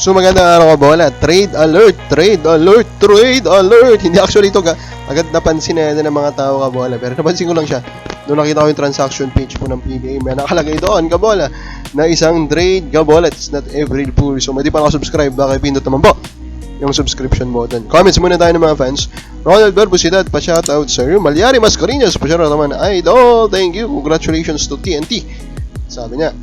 So magandang araw ka bola. Trade alert, trade alert, trade alert. Hindi actually ito ga agad napansin na yan ng mga tao ka bola. Pero napansin ko lang siya. Noong nakita ko yung transaction page po ng PBA, may nakalagay doon ka bola na isang trade ka bola. It's not every pool. So hindi pa nakasubscribe, baka pindot naman po yung subscription button. Comments muna tayo ng mga fans. Ronald Barbusidad, pa-shoutout sir. Malyari Mascarinas, pa-shoutout naman. Idol, thank you. Congratulations to TNT. Sabi niya.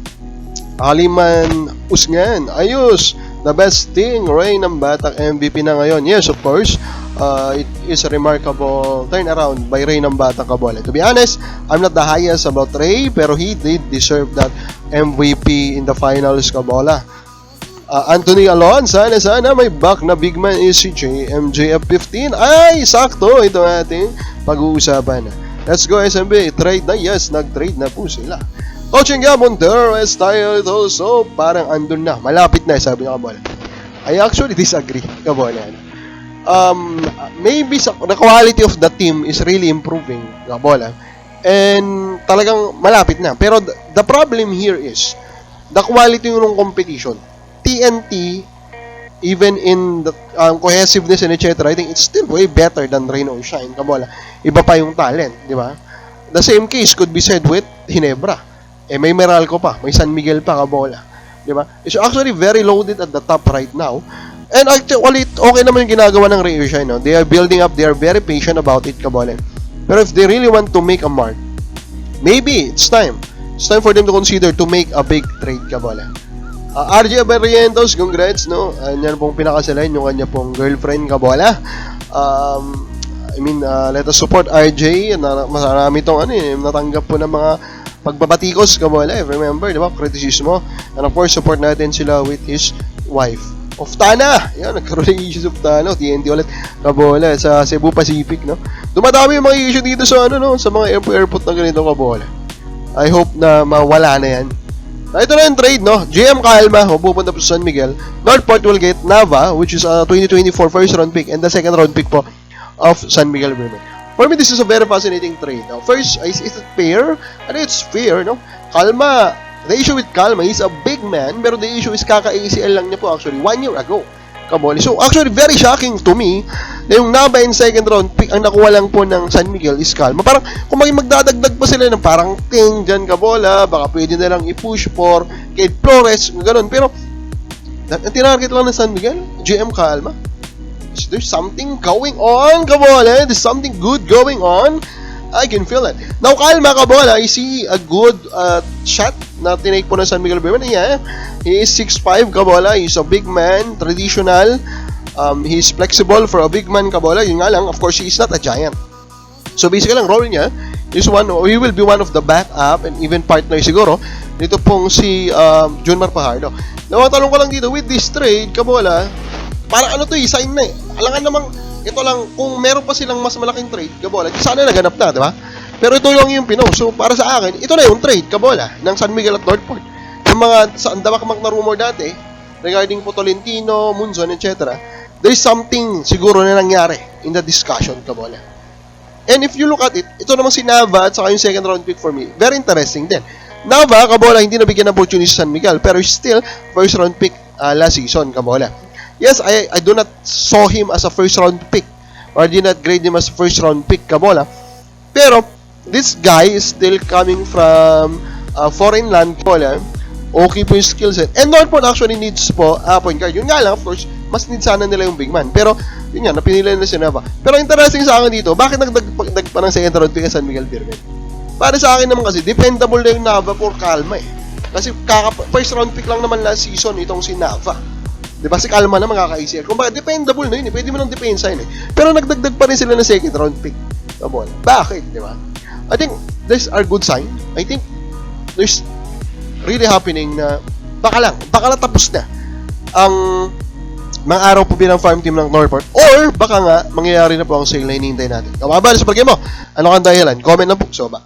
Aliman Usngan, ayos. The best thing, Ray ng Batak MVP na ngayon. Yes, of course. Uh, it is a remarkable turnaround by Ray ng Batak Kabole. To be honest, I'm not the highest about Ray, pero he did deserve that MVP in the finals Kabola. Uh, Anthony Alon, sana sana may back na big man is si JMJF15. Ay, sakto ito ating pag-uusapan. Let's go SMB, trade na yes, nag-trade na po sila. Coaching nga Montero is tired also, parang andun na, malapit na sabi niya Kabola. I actually disagree, Kabola. Um, maybe sa, the quality of the team is really improving, Kabola. And talagang malapit na. Pero the, the problem here is, the quality ng competition. TNT, even in the um, cohesiveness and etc., I think it's still way better than Rain or Shine. Kabola. Iba pa yung talent, di ba? The same case could be said with Hinebra. Eh, may Meralco pa, may San Miguel pa, Kabola. Di ba? It's actually very loaded at the top right now. And actually, okay naman yung ginagawa ng Shine. No? They are building up, they are very patient about it, Kabola. Pero if they really want to make a mark, maybe it's time. It's time for them to consider to make a big trade, Kabola. Uh, RJ Barrientos, congrats, no? Uh, yan pong pinakasalan yung kanya pong girlfriend, Kabola. Um, I mean, uh, let us support RJ. Na, marami tong ano eh, natanggap po ng mga pagbabatikos, Kabola. Eh, remember, di ba? Kritisismo. And of course, support natin sila with his wife. Of Tana! Yan, nagkaroon ng issues of Tana. TNT ulit. Kabola sa Cebu Pacific, no? Dumadami yung mga issue dito sa ano, no? Sa mga airport, airport na ganito, Kabola. I hope na mawala na yan. Ah, Ito na yung trade, no? GM Calma, pupunta po sa San Miguel. Northport will get Nava, which is a 2024 first round pick and the second round pick po of San Miguel Women. For me, this is a very fascinating trade. No? First, is, is it fair? Ano it's fair, no? Calma, the issue with Calma, he's a big man, pero the issue is kaka-ACL lang niya po actually one year ago. Kaboli. So, actually, very shocking to me na yung Nava in second round pick, ang nakuha lang po ng San Miguel is Calma. Parang, kung maging magdadagdag pa sila ng parang ting dyan kabola, baka pwede na lang i-push for Kate Flores, ganun. Pero, ang tinarget lang ng San Miguel, GM Calma. Is there something going on, kabola? There's something good going on. I can feel it. Now, Calma, kabola, I see a good uh, shot na tinake po ng San Miguel Berman. Yeah, he is 6'5", kabola. He's a big man, traditional. Um, he's flexible for a big man, kabola. Yun nga lang, of course, he's not a giant. So, basically, ang role niya is one, he will be one of the backup and even partner siguro dito pong si um, Junmar Pajardo. Nawatanong ko lang dito, with this trade, kabola, para ano to eh, sign na eh. Alangan namang, ito lang, kung meron pa silang mas malaking trade, kabola, sana naganap na, di ba? Pero ito lang yung pinost. So, para sa akin, ito na yung trade, kabola, ng San Miguel at Northport. Yung mga, sa damakmak na rumor dati, regarding po Tolentino, Munzon, etc., there's something siguro na nangyari in the discussion, kabola. And if you look at it, ito naman si Nava at saka yung second round pick for me, very interesting din. Nava, kabola, hindi nabigyan ng opportunity sa San Miguel, pero still, first round pick uh, last season, kabola. Yes, I, I do not saw him as a first round pick or did not grade him as a first round pick, kabola. Pero, this guy is still coming from uh, foreign land, kabola. Okay po yung skill set. And Northport actually needs po uh, point guard. Yun nga lang, of course, mas need sana nila yung big man. Pero, yun nga, napinili nila si Nava. Pero interesting sa akin dito, bakit nagdag pa ng second round pick kay San Miguel Birmen? Para sa akin naman kasi, dependable na yung Nava for Calma eh. Kasi kaka, first round pick lang naman last season itong si Nava. Di ba? Si Calma na makaka-ACL. Kung bakit, dependable na yun eh. Pwede mo nang depensa yun eh. Pero nagdagdag pa rin sila ng second round pick. Kabon. Bakit? Di ba? I think, these are good sign. I think, there's really happening na baka lang, baka lang tapos na ang mga araw po bilang farm team ng Northport or baka nga mangyayari na po ang sale na hinihintay natin. Kamabal sa pagkemo, ano kang dahilan? Comment lang po sa baba.